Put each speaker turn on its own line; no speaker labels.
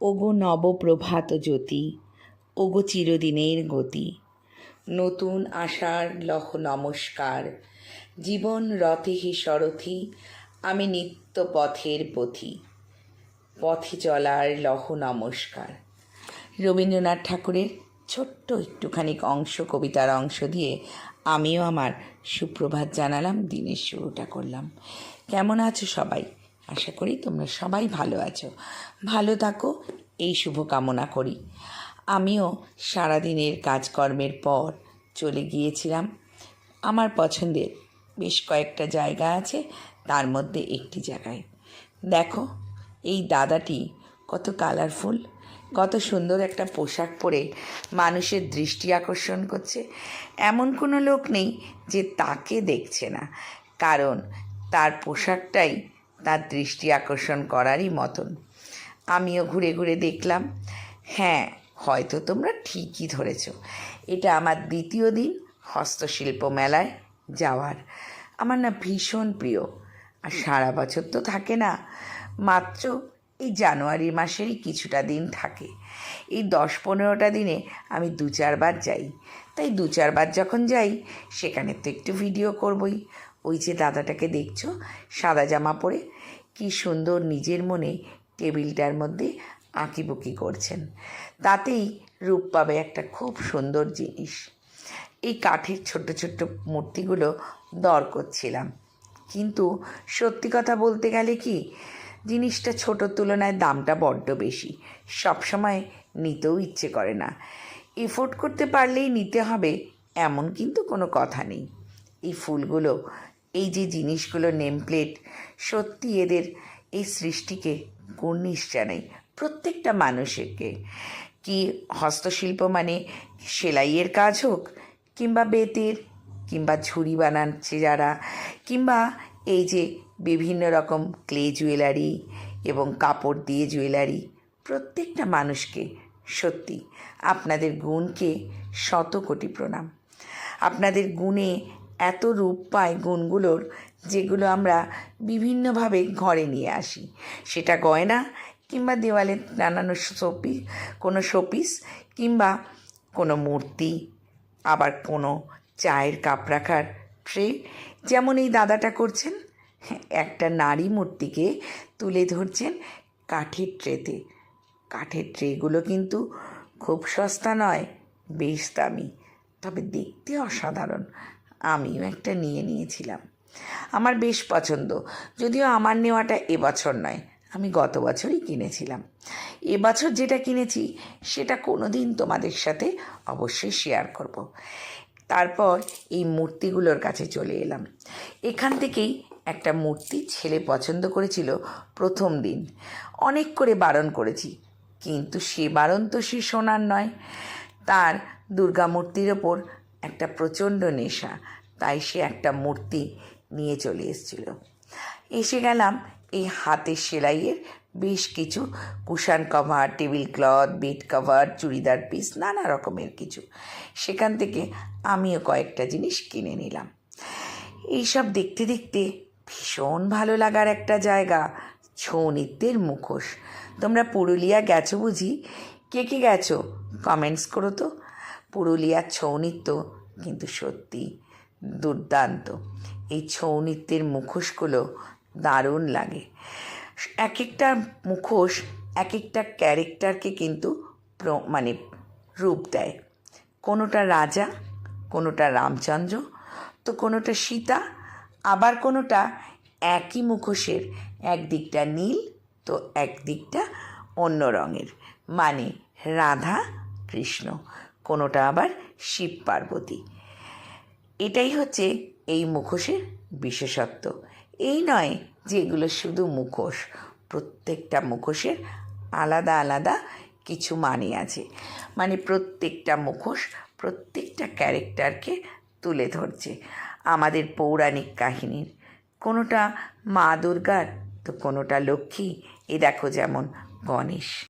ওগো নবপ্রভাত জ্যোতি, ওগো চিরদিনের গতি। নতুন আশার লহ নমস্কার। জীবন রথে হি সরথি আমি নিত্য পথের পথি। পথে চলার লহ নমস্কার। রবীন্দ্রনাথ ঠাকুরের ছোট্ট একটুখানি অংশ, কবিতার অংশ দিয়ে আমিও আমার সুপ্রভাত জানালাম, দিনের শুরুটা করলাম। কেমন আছো সবাই? আশা করি তোমরা সবাই ভালো আছো। ভালো থাকো, এই শুভ কামনা করি। আমিও সারাদিনের কাজকর্মের পর চলে গিয়েছিলাম। আমার পছন্দের বেশ কয়েকটা জায়গা আছে, তার মধ্যে একটি জায়গায়। দেখো, এই দাদাটি কত কালারফুল কত সুন্দর একটা পোশাক পরে মানুষের দৃষ্টি আকর্ষণ করছে। এমন কোনো লোক নেই যে তাকে দেখছে না, কারণ তার পোশাকটাই তার দৃষ্টি আকর্ষণ করারই মতন। আমিও ঘুরে ঘুরে দেখলাম হ্যাঁ হয়তো তোমরা ঠিকই ধরেছ। এটা আমার দ্বিতীয় দিন হস্তশিল্প মেলায় যাওয়ার। আমার না ভীষণ প্রিয়। আর সারা বছর তো থাকে না। মাত্র এই জানুয়ারি মাসেরই কিছুটা দিন থাকে। এই দশ পনেরোটা দিনে আমি দু চারবার যাই। তাই দু চারবার যখন যাই, সেখানে তো একটু ভিডিও করবই। ওই যে দাদাটাকে দেখছ, সাদা জামা পরে, কি সুন্দর নিজের মনে টেবিলটার মধ্যে আঁকিবুকি করছেন। তাতেই রূপ পাবে একটা খুব সুন্দর জিনিস। এই কাঠের ছোট্ট ছোট্ট মূর্তিগুলো দর করছিলাম। কিন্তু সত্যি কথা বলতে গেলে কি, জিনিসটা ছোটোর তুলনায় দামটা বড্ড বেশি। সবসময় নিতেও ইচ্ছে করে না। এফোর্ড করতে পারলেই নিতে হবে, এমন কিন্তু কোনো কথা নেই। এই ফুলগুলো এই যে জিনিসগুলো নেম প্লেট সত্যি এদের এই সৃষ্টিকে কুর্নিশ জানাই প্রত্যেকটা মানুষকে কি হস্তশিল্প মানে সেলাইয়ের কাজ হোক, কিংবা বেতের, কিংবা ঝুড়ি বানাচ্ছে যারা, কিংবা এই যে বিভিন্ন রকম ক্লে জুয়েলারি এবং কাপড় দিয়ে জুয়েলারি প্রত্যেকটা মানুষকে সত্যি আপনাদের গুণকে শত কোটি প্রণাম। আপনাদের গুণে এত রূপ পায় গুণগুলোর যেগুলো আমরা বিভিন্নভাবে ঘরে নিয়ে আসি। সেটা গয়না কিংবা দেওয়ালে টানানো শোপি কোনো শোপিস কিংবা কোনো মূর্তি, আবার কোনো চায়ের কাপ রাখার ট্রে। যেমন এই দাদাটা করছেন, একটা নারী মূর্তিকে তুলে ধরছেন কাঠের ট্রেতে। কাঠের ট্রেগুলো কিন্তু খুব সস্তা নয়, বেশ দামি, তবে দেখতে অসাধারণ। আমিও একটা নিয়ে নিয়েছিলাম। আমার বেশ পছন্দ, যদিও আমার নেওয়াটা এবছর নয়, আমি গত বছরই কিনেছিলাম। এবছর যেটা কিনেছি, সেটা কোনো দিন তোমাদের সাথে অবশ্যই শেয়ার করব। তারপর এই মূর্তিগুলোর কাছে চলে এলাম। এখান থেকেই একটা মূর্তি ছেলে পছন্দ করেছিল প্রথম দিন। অনেক করে বারণ করেছি, কিন্তু সে বারণ তো সে সোনার নয়। তার দুর্গা মূর্তির ওপর একটা প্রচণ্ড নেশা, তাই সে একটা মূর্তি নিয়ে চলে এসেছিল। এসে গেলাম এই হাতের সেলাইয়ের বেশ কিছু cushion cover, table cloth, bed cover, churidar piece, নানা রকমের কিছু। সেখান থেকে আমিও কয়েকটা জিনিস কিনে নিলাম। এইসব দেখতে দেখতে ভীষণ ভালো লাগার একটা জায়গা, ছৌ নৃত্যের মুখোশ। তোমরা পুরুলিয়া গেছো বুঝি? কে কে গেছো? কমেন্টস করো তো। পুরুলিয়ার ছৌ নৃত্য কিন্তু সত্যি দুর্দান্ত। এই ছৌ নৃত্যের মুখোশগুলো দারুণ লাগে। এক একটা মুখোশ এক একটা ক্যারেক্টারকে কিন্তু মানে রূপ দেয়। কোনোটা রাজা, কোনোটা রামচন্দ্র, তো কোনোটা সীতা, আবার কোনোটা একই মুখোশের, একদিকটা নীল, তো একদিকটা অন্য রঙের মানে রাধা কৃষ্ণ। কোনোটা আবার শিব পার্বতী। এটাই হচ্ছে এই মুখোশের বিশেষত্ব। এই নয় যে এগুলো শুধু মুখোশ, প্রত্যেকটা মুখোশের আলাদা আলাদা কিছু মানে আছে। মানে প্রত্যেকটা মুখোশ প্রত্যেকটা ক্যারেক্টারকে তুলে ধরছে। আমাদের পৌরাণিক কাহিনীর, কোনোটা মা দুর্গার তো কোনোটা লক্ষ্মী, এ দেখো যেমন গণেশ।